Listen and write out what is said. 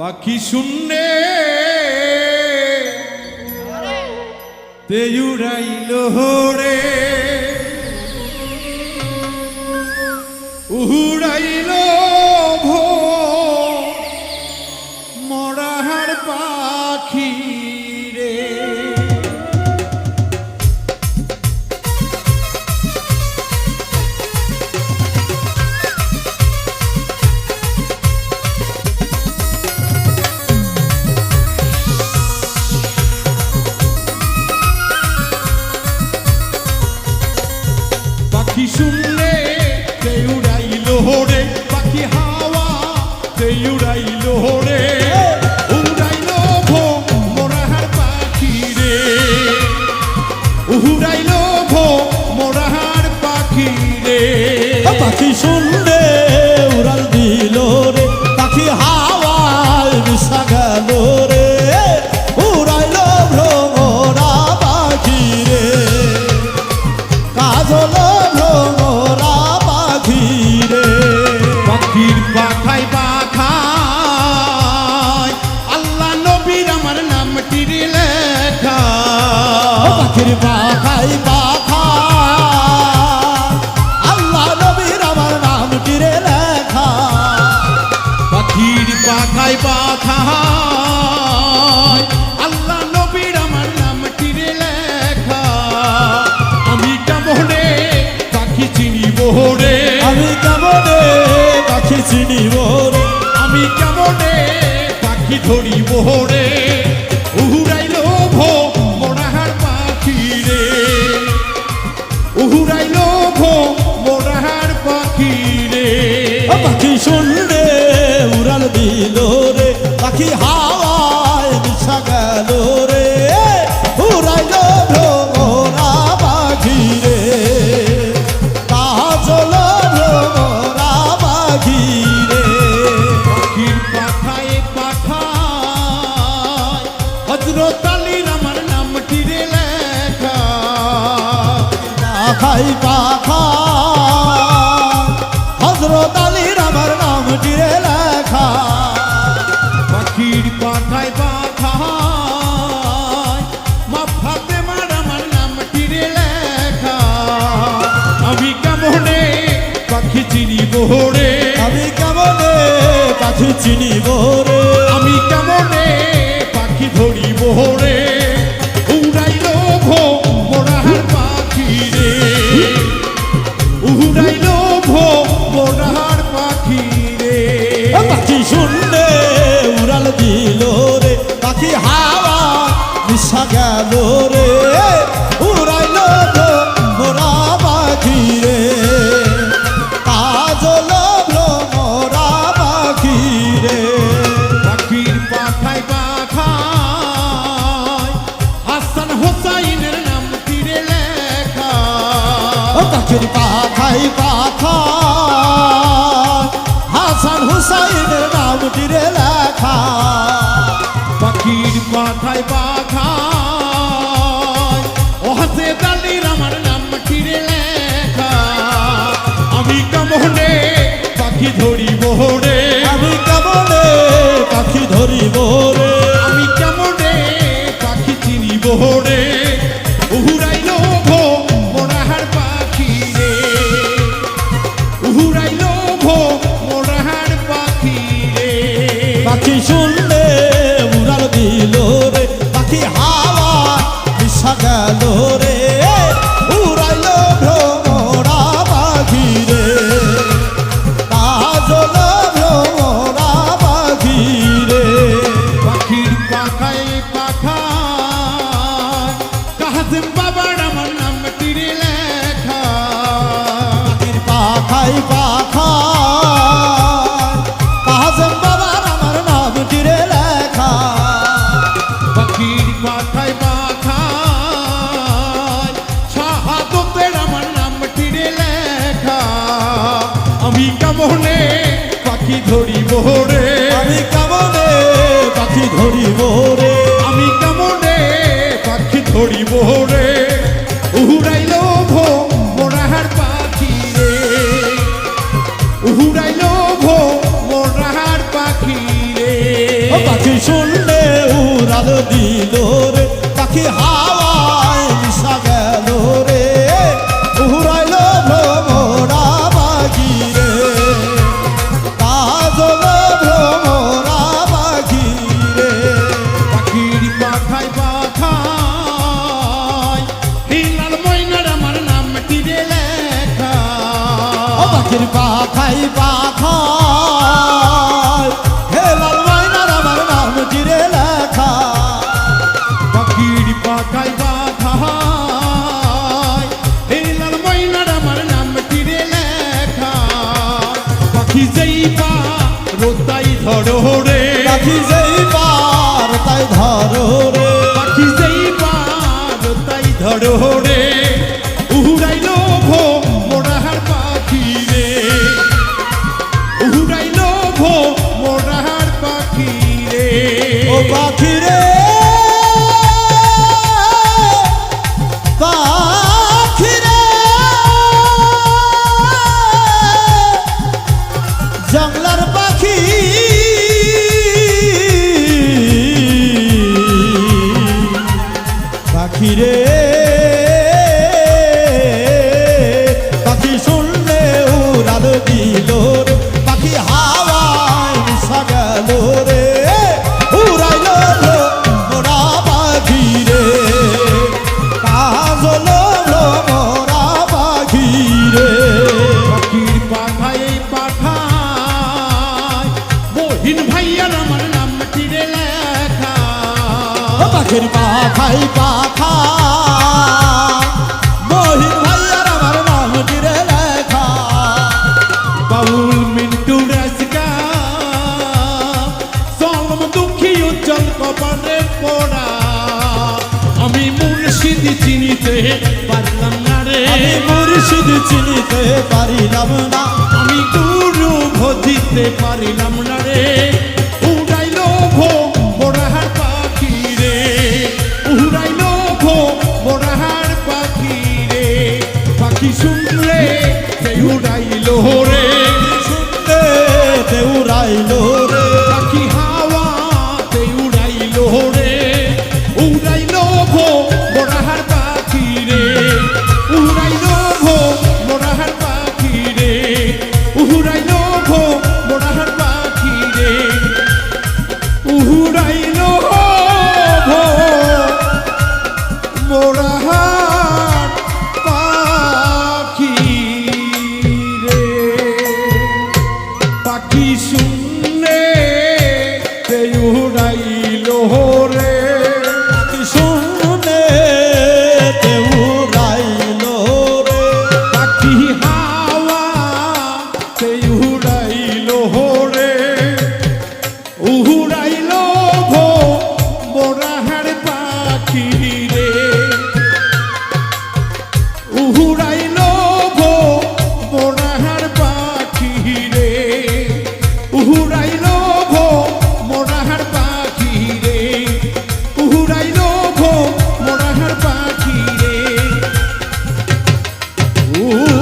পাখি শূন্যে তেজুরাইল রে। পাখির পাখাই পাখা আল্লাহ নবীর আমার নাম টিরে লেখা। পাখির পাখাই পাখাই আল্লাহ নবীর আমার নামটি লেখা। আমি কেমনে পাখি চিনিব রে? আমি কেমনে পাখি চিনিব রে? আমি কেমনে পাখি ধরিব রে? শুনলে উড়াল দিল রে, পাখি হাওয়ায় মিশা গেল রে উড়াইল ভ্রমরা পাখি রে। কাজল ভ্রমরা পাখি রে। পাখির পাখায় পাখায় হজরত আলীর আমার নামটি রে লেখা পাখাই পাখা চিনিব রে? আমি কেমনে পাখি ধরিব রে? পাখির পাখাই পাখা। হাসান হুসাইনের নাম টিরে লেখা। পাখির পাখায় পাখায় পাখাই পাখা। কাজম বাবার আমার নাম টিরে লেখা। পাখির পাখায় পাখায় শাহাদতের আমার নাম তীরে লেখা। আমি কেমনে পাখি ধরিব রে? আমি কেমনে পাখি ধরিব রে? আমি কেমনে পাখি ধরিব রে? উহুরাইল ভো পাখি হাওয়ায় মিশা গেল রে। উড়াইল ভ্রমরা পাখি রে। কাজল ভ্রমরা পাখি রে। পাখির পাখায় পাখায় হিলাল ময়নার আমার নাম তীরে লেখা। পাখির পাখাই পাখায় পাখি যেই পার তাই ধরো রে। পাখি যেই পার তাই ধরো। পাখা মহিন ভাইয়ার আমার নাম জিরে লেখা। বাউল মিন্টু দুঃখী উজ্জ্বল কপালে পড়া। আমি মুর্শিদ চিনিতে পারলাম না রে। মুর্শিদ চিনিতে পারিলাম না। আমি গুরু ভজিতে পারিলাম না রে। Ooh.